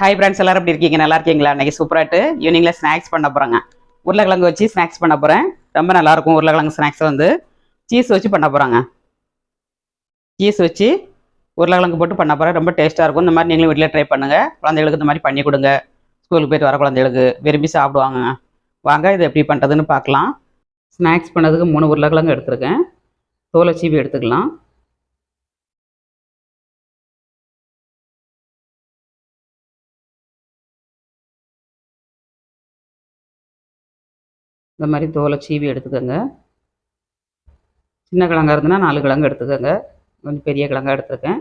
Hi friends எல்லாரும் எப்படி இருக்கீங்க? நல்லா இருக்கீங்களா? இன்றைக்கி சூப்பராட்டு ஈவினிங்கில் ஸ்நாக்ஸ் பண்ண போகிறேங்க உருளைக்கிழங்கு வச்சு ஸ்நாக்ஸ் பண்ண போகிறேன் ரொம்ப நல்லாயிருக்கும் உருளைக்கிழங்கு ஸ்நாக்ஸ் வந்து. சீஸ் வச்சு பண்ண போகிறாங்க சீஸ் வச்சு உருளைக்கிழங்கு போட்டு பண்ண போகிறேன் ரொம்ப டேஸ்ட்டாக இருக்கும். இந்த மாதிரி நீங்களும் வீட்டில் ட்ரை பண்ணுங்கள் குழந்தைகளுக்கு இந்த மாதிரி பண்ணி கொடுங்க. ஸ்கூலுக்கு போயிட்டு வர குழந்தைகளுக்கு விரும்பி சாப்பிடுவாங்க வாங்க இது எப்படி பண்ணுறதுன்னு பார்க்கலாம். ஸ்நாக்ஸ் பண்ணதுக்கு மூணு உருளைக்கிழங்கு எடுத்துருக்கேன். தோலை சீவி எடுத்துக்கலாம். இந்த மாதிரி தோலை சீவி எடுத்துக்கோங்க. சின்ன கிழங்கா இருந்ததுன்னா நாலு கிழங்கு எடுத்துக்கோங்க. கொஞ்சம் பெரிய கிழங்கா எடுத்துருக்கேன்.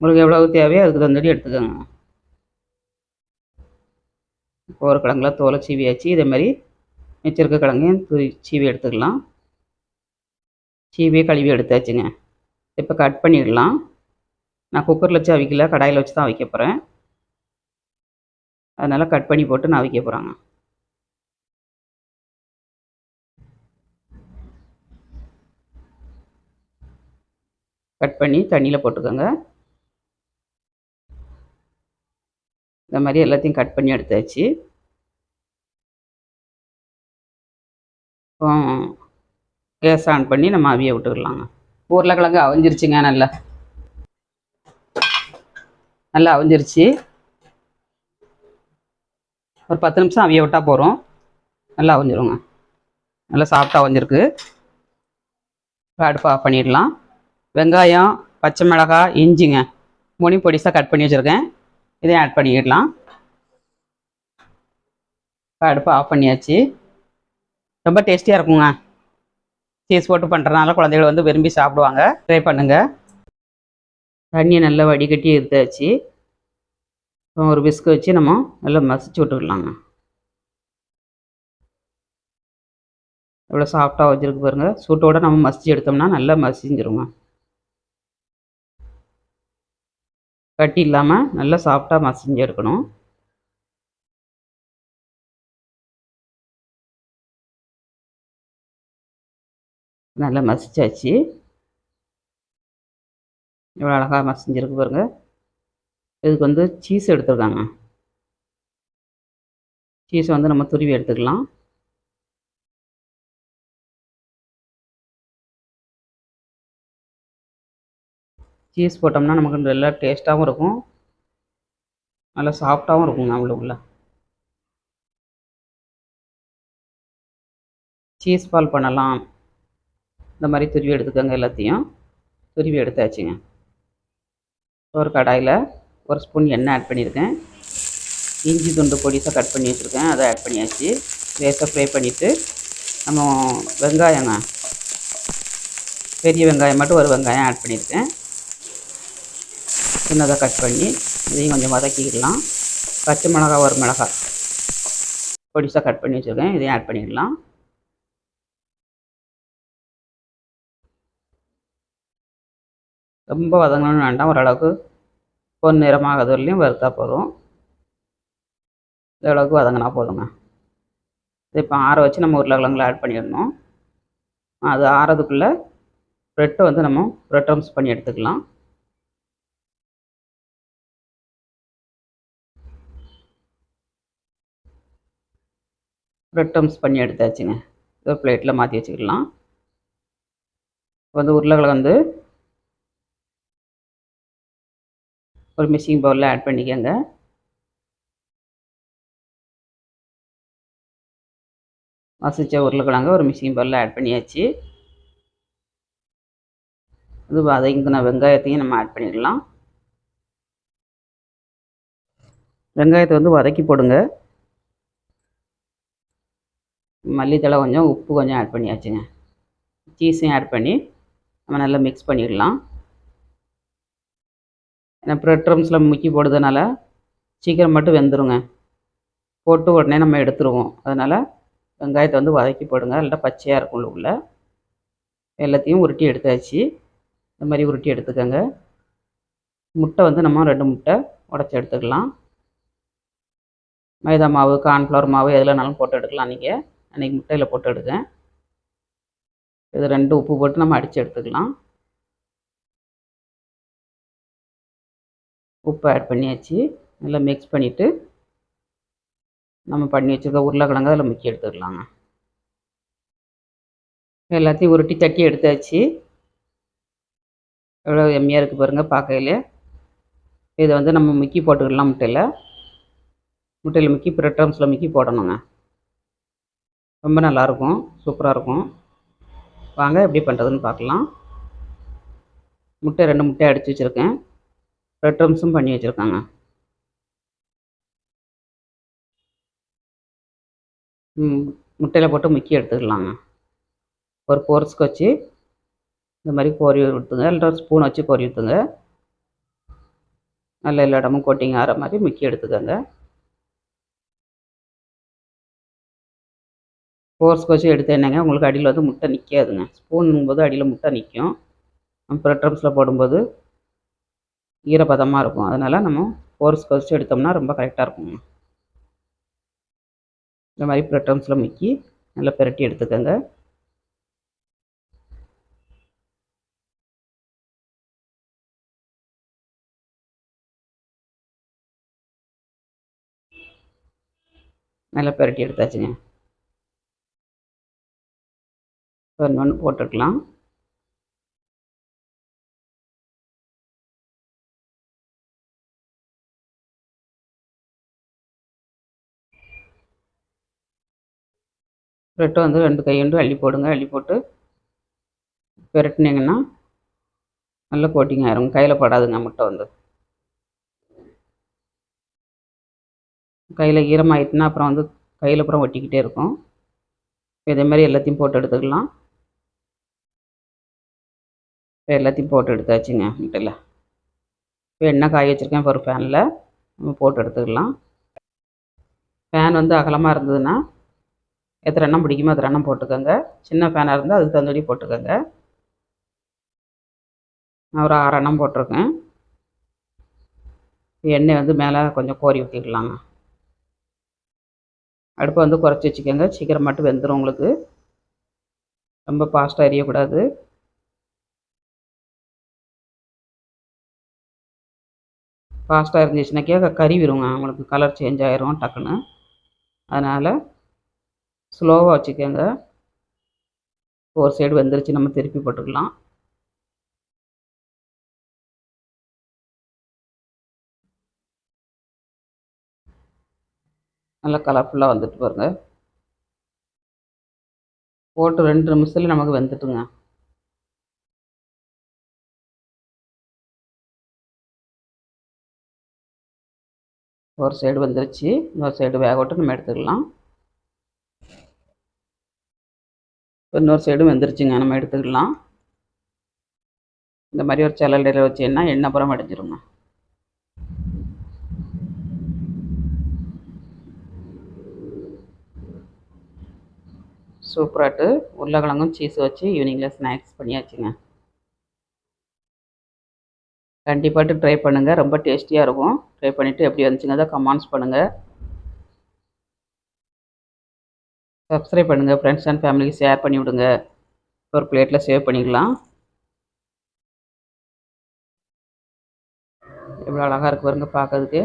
உங்களுக்கு எவ்வளவு தேவையோ அதுக்கு தகுந்தபடி எடுத்துக்கோங்க. இப்போ ஒரு கிழங்குல தோலை சீவியாச்சு. இதே மாதிரி மிச்சிருக்க கிழங்கையும் துரி சீவி எடுத்துக்கலாம். சீவி கழுவி எடுத்தாச்சுங்க. இப்போ கட் பண்ணிடலாம். நான் குக்கரில் வச்சு அவிக்கல. கடாயில் வச்சு தான் அவிக்க போகிறேன் அதனால் கட் பண்ணி போட்டு நான் அவிக்க போகிறேங்க கட் பண்ணி தண்ணியில் போட்டுக்கோங்க. இந்த மாதிரி எல்லாத்தையும் கட் பண்ணி எடுத்தாச்சு. கேஸ் ஆன் பண்ணி நம்ம அவிய விட்டுக்கலாங்க. உருளைக்கிழங்கு அவிஞ்சிருச்சுங்க நல்லா. நல்லா அவிஞ்சிருச்சு. ஒரு பத்து நிமிஷம் அவிய விட்டால் போகிறோம் நல்லா அவிஞ்சிருங்க. நல்லா சாஃப்டாக அவிஞ்சிருக்கு. அடுப்பு ஆஃப் பண்ணிடலாம். வெங்காயம் பச்சை மிளகாய் இஞ்சிங்க. முனி பொடிசாக கட் பண்ணி வச்சுருக்கேன். இதையும் ஆட் பண்ணிக்கிடலாம். அடுப்பை அடுப்பு ஆஃப் பண்ணியாச்சு. ரொம்ப டேஸ்டியாக இருக்குங்க. சீஸ் போட்டு பண்ணுறதுனால குழந்தைகள் வந்து விரும்பி சாப்பிடுவாங்க. ட்ரை பண்ணுங்கள் தண்ணியை நல்லா வடிகட்டி எடுத்தாச்சு. இப்போ ஒரு பிஸ்கு வச்சு நம்ம நல்லா மசிச்சு விட்டுக்கலாங்க எவ்வளோ சாஃப்டாக வச்சுருக்கு பாருங்கள் சூட்டோடு நம்ம மசிச்சு எடுத்தோம்னா நல்லா மசிஞ்சிருங்க. கட்டி இல்லாமல் நல்லா சாஃப்டாக மசிஞ்சு எடுக்கணும் நல்லா மசிச்சாச்சு. இவ்வளோ அழகாக மசிஞ்சிருக்கு பாருங்க. இதுக்கு வந்து சீஸ் எடுத்துருக்காங்க. சீஸை வந்து நம்ம துருவி எடுத்துக்கலாம். சீஸ் போட்டோம்னா நமக்கு நல்லா டேஸ்ட்டாகவும் இருக்கும். நல்லா சாஃப்டாகவும் இருக்குங்க உள்ளுக்குள்ள சீஸ் பால் பண்ணலாம். இந்த மாதிரி துருவி எடுத்துக்கோங்க எல்லாத்தையும். துருவி எடுத்தாச்சுங்க. ஒரு கடாயில் ஒரு ஸ்பூன் எண்ணெய் ஆட் பண்ணியிருக்கேன். இஞ்சி துண்டு பொடிசாக கட் பண்ணி வச்சுருக்கேன். அதை ஆட் பண்ணியாச்சு. லேசாக ஃப்ரை பண்ணிவிட்டு நம்ம வெங்காயங்க. பெரிய வெங்காயம் மட்டும் ஒரு வெங்காயம் ஆட் பண்ணியிருக்கேன். சின்னதாக கட் பண்ணி இதையும் கொஞ்சம் வதக்கிக்கலாம். பச்சை மிளகா ஒரு மிளகாய் பொடிசாக கட் பண்ணி வச்சுருக்கேன். இதையும் ஆட் பண்ணிடலாம் ரொம்ப வதங்கணும்னு வேண்டாம். ஓரளவுக்கு பொன் நிறமாக வரலையும் வறுத்தா போதும். இந்தளவுக்கு வதங்கினா போதுங்க. இது இப்போ ஆற வச்சு நம்ம உருளைக்கிழங்குல ஆட் பண்ணிடணும். அது ஆறதுக்குள்ளே ப்ரெட்டை வந்து நம்ம ப்ரெட் ரம்ஸ் பண்ணி எடுத்துக்கலாம். ப்ரெட் டம்ஸ் பண்ணி எடுத்தாச்சுங்க. ஒரு பிளேட்டில் மாற்றி வச்சுக்கலாம். வந்து உருளைக்கிழங்கு வந்து ஒரு மிக்சிங் பவுலில் ஆட் பண்ணிக்கோங்க. மசிச்ச உருளைக்கிழங்க ஒரு மிக்சிங் பவுலில் ஆட் பண்ணியாச்சு. இது வதங்கின வெங்காயத்தையும் நம்ம ஆட் பண்ணிடலாம். வெங்காயத்தை வந்து வதக்கி போடுங்க. மல்லித்தலை கொஞ்சம் உப்பு கொஞ்சம் ஆட் பண்ணியாச்சுங்க. சீஸையும் ஆட் பண்ணி நம்ம நல்லா மிக்ஸ் பண்ணிடலாம். ஏன்னா ப்ரெட் ரம்ஸில் முக்கி போடுறதுனால சீக்கிரம் மட்டும் வெந்துருங்க. போட்டு உடனே நம்ம எடுத்துருவோம். அதனால் வெங்காயத்தை வந்து வதக்கி போடுங்க. நல்லா பச்சையாக இருக்கும் உள்ள எல்லாத்தையும் உருட்டி எடுத்தாச்சு. இந்த மாதிரி உருட்டி எடுத்துக்கோங்க. முட்டை வந்து நம்ம ரெண்டு முட்டை உடச்சி எடுத்துக்கலாம். மைதா மாவு கார்ன்ஃப்ளவர் மாவு எதுலனாலும் போட்டு எடுக்கலாம் நீங்கள் அன்றைக்கி முட்டையில் போட்டு எடுங்க இது ரெண்டு உப்பு போட்டு நம்ம அடித்து எடுத்துக்கலாம். உப்பு ஆட் பண்ணியாச்சு. நல்லா மிக்ஸ் பண்ணிவிட்டு நம்ம பண்ணி வச்சுருக்க உருளைக்கிழங்கு அதில் முக்கி எடுத்துக்கலாங்க. எல்லாத்தையும் உருட்டி தட்டி எடுத்தாச்சு. எவ்வளோ எம்மியாக இருக்குது பாருங்கள் பார்க்கையில். இதை வந்து நம்ம முக்கி போட்டுக்கலாம் முட்டையில். முட்டையில் முக்கி ப்ரெட் க்ரம்ஸில் முக்கி போடணுங்க. ரொம்ப நல்லாயிருக்கும் சூப்பராக இருக்கும் வாங்க எப்படி பண்ணுறதுன்னு பார்க்கலாம். முட்டை ரெண்டு முட்டை அடித்து வச்சுருக்கேன். ரெட் க்ரம்ஸும் பண்ணி வச்சுருக்காங்க. முட்டையில் போட்டு முக்கி எடுத்துக்கலாங்க. ஒரு போர்ஸ்க்கு வச்சு இந்த மாதிரி கோரி விடுத்துங்க இல்லை ஒரு ஸ்பூன் வச்சு கோரி ஊற்றுங்க நல்ல எல்லா இடமும் கோட்டிங் ஆகிற மாதிரி முக்கி எடுத்துக்கோங்க. ஃபோர்ஸ் வச்சு எடுத்து என்னங்க? உங்களுக்கு அடியில் வந்து முட்டை நிற்காதுங்க ஸ்பூன் போது அடியில் முட்டை நிற்கும் ப்ரெட் ட்ரம்ஸில் போடும்போது ஈரப்பதமாக இருக்கும். அதனால் நம்ம ஃபோர்ஸ் வச்சு எடுத்தோம்னா ரொம்ப கரெக்டாக இருக்குங்க. இந்த மாதிரி ப்ரெட் ட்ரம்ஸில் முக்கி நல்லா பெரட்டி எடுத்துக்கோங்க. நல்லா பெரட்டி எடுத்தாச்சுங்க. ஒன்று போட்டுக்கலாம் ப்ரெட்டை வந்து ரெண்டு கையொண்டு அள்ளி போடுங்க. அள்ளி போட்டு பெரட்டினீங்கன்னா நல்லா கோட்டிங் ஆயிரும். கையில் படாதுங்க முட்டை வந்து. கையில் ஈரமாயிட்டுனா அப்புறம் வந்து கையில் அப்புறம் ஒட்டிக்கிட்டே இருக்கும். இதே மாதிரி எல்லாத்தையும் போட்டு எடுத்துக்கலாம். இப்போ எல்லாத்தையும் போட்டு எடுத்தாச்சுங்க வீட்டில் இப்போ எண்ணெய் காய வச்சுருக்கேன் இப்போ ஒரு ஃபேனில். நம்ம போட்டு எடுத்துக்கலாம். ஃபேன் வந்து அகலமாக இருந்ததுன்னா எத்தனை எண்ணம் பிடிக்குமோ அத்தனை எண்ணம் போட்டுக்கோங்க. சின்ன ஃபேனாக இருந்தால் அதுக்கு தகுந்தபடி போட்டுக்கோங்க. நான் ஒரு ஆறு எண்ணம் போட்டிருக்கேன். எண்ணெய் வந்து மேலே கொஞ்சம் கோரி ஊற்றிக்கலாங்க அடுப்பை வந்து குறைச்சி வச்சுக்கோங்க. சீக்கிரம் மட்டும் வெந்துடும் உங்களுக்கு. ரொம்ப ஃபாஸ்ட்டாக எரியக்கூடாது. ஃபாஸ்ட்டாக இருந்துச்சுனாக்கே கறி விடுங்க உங்களுக்கு கலர் சேஞ்ச் ஆயிரும் டக்குன்னு. அதனால் ஸ்லோவாக வச்சுக்கோங்க. ஒரு சைடு வெந்துருச்சு நம்ம திருப்பி போட்டுக்கலாம். நல்லா கலர்ஃபுல்லாக வந்துட்டு பாருங்க. போட்டு ரெண்டு நிமிஷத்தில் நமக்கு வெந்துட்டுங்க. ஒரு சைடு வந்துருச்சு. இன்னொரு சைடு வேக விட்டு நம்ம எடுத்துக்கலாம். இன்னொரு சைடும் வெந்துருச்சுங்க. நம்ம எடுத்துக்கலாம். இந்த மாதிரி ஒரு செல்லடையில் வச்சேன்னா எண்ணெய் புறம் அடைஞ்சிருங்க சூப்பராட்டு. உருளைக்கிழங்கும் சீஸ் வச்சு ஈவினிங்கில் ஸ்நாக்ஸ் பண்ணியாச்சுங்க. கண்டிப்பாக ட்ரை பண்ணுங்கள் ரொம்ப டேஸ்டியாக இருக்கும். ட்ரை பண்ணிவிட்டு எப்படி வந்துச்சுங்க கமெண்ட்ஸ் பண்ணுங்கள் சப்ஸ்கிரைப் பண்ணுங்கள் ஃப்ரெண்ட்ஸ் அண்ட் ஃபேமிலிக்கு ஷேர் பண்ணி விடுங்க. ஒரு பிளேட்டில் சேவ் பண்ணிக்கலாம். எவ்வளோ அழகாக இருக்கு பாருங்க பார்க்கறதுக்கு.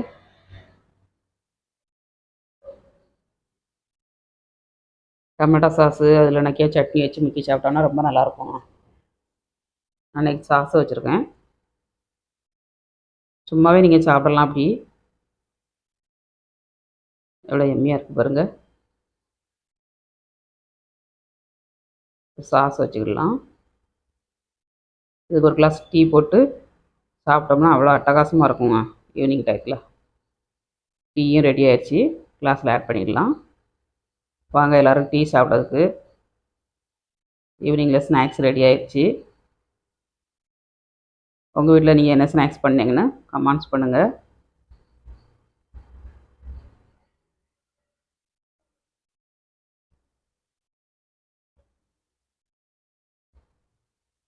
டொமேட்டோ சாஸு அதில் நக்கிய சட்னி வச்சு முக்கி சாப்பிட்டோன்னா ரொம்ப நல்லாயிருக்கும் நான் இன்றைக்கி சாஸ் வச்சுருக்கேன். சும்மாவே நீங்கள் சாப்பிடலாம் அப்படி. எவ்வளோ எம்மியாக இருக்குது பாருங்கள் சாஸ் வச்சுக்கலாம் இதுக்கு ஒரு கிளாஸ் டீ போட்டு சாப்பிட்டோம்னா அவ்வளோ அட்டகாசமாக இருக்குங்க ஈவினிங் டைத்தில் டீயும் ரெடி ஆயிடுச்சு கிளாஸில் ஆட் பண்ணிடலாம். வாங்க எல்லோரும் டீ சாப்பிட்றதுக்கு. ஈவினிங்கில் ஸ்நாக்ஸ் ரெடி ஆயிடுச்சு உங்கள் வீட்டில் நீங்கள் என்ன ஸ்நாக்ஸ் பண்ணீங்கன்னா கமெண்ட்ஸ் பண்ணுங்கள்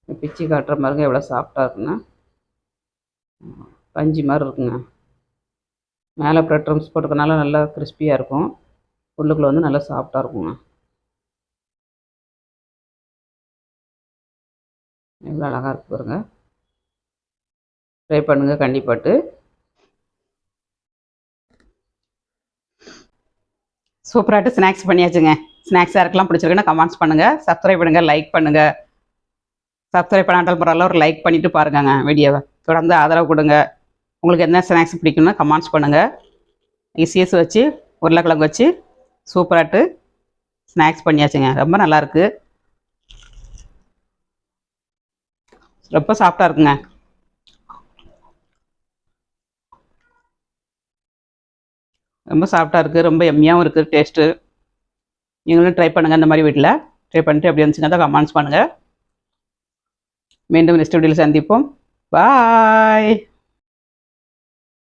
பிச்சு காட்டுற மாதிரிங்க எவ்வளோ சாஃப்டாக இருக்குங்க பஞ்சு மாதிரி இருக்குங்க. மேலே ப்ரெட் ட்ரம்ஸ் போட்டுக்கனால நல்லா கிறிஸ்பியாக இருக்கும். உள்ளுக்குள்ளே வந்து நல்லா சாஃப்டாக இருக்குங்க. எவ்வளோ அழகாக இருக்கு பாருங்கள் ட்ரை பண்ணுங்கள் கண்டிப்பாட்டு. சூப்பராகிட்டு ஸ்நாக்ஸ் பண்ணியாச்சுங்க. ஸ்நாக்ஸ் யாருக்கெல்லாம் பிடிச்சிருக்குன்னா கமெண்ட்ஸ் பண்ணுங்கள் சப்ஸ்கிரைப் பண்ணுங்கள் லைக் பண்ணுங்கள் சப்ஸ்கிரைப் பண்ணாட்டால் பரவாயில்ல ஒரு லைக் பண்ணிவிட்டு பாருங்கங்க வீடியோவை தொடர்ந்து ஆதரவு கொடுங்க. உங்களுக்கு என்ன ஸ்நாக்ஸ் பிடிக்கும்னு கமெண்ட்ஸ் பண்ணுங்கள் இசிஎஸ் வச்சு உருளைக்கிழங்கு வச்சு சூப்பராகிட்டு ஸ்நாக்ஸ் பண்ணியாச்சுங்க. ரொம்ப நல்லாயிருக்கு ரொம்ப சாஃப்டாக இருக்குங்க. ரொம்ப சாஃப்டாக இருக்குது ரொம்ப எம்மியாகவும் இருக்குது டேஸ்ட்டு நீங்களும் ட்ரை பண்ணுங்கள் இந்த மாதிரி வீட்டில் ட்ரை பண்ணிட்டு எப்படி இருந்துச்சுங்க தான் கமெண்ட்ஸ் பண்ணுங்கள் மீண்டும் நெக்ஸ்ட் வீடியோவில் சந்திப்போம். பாய்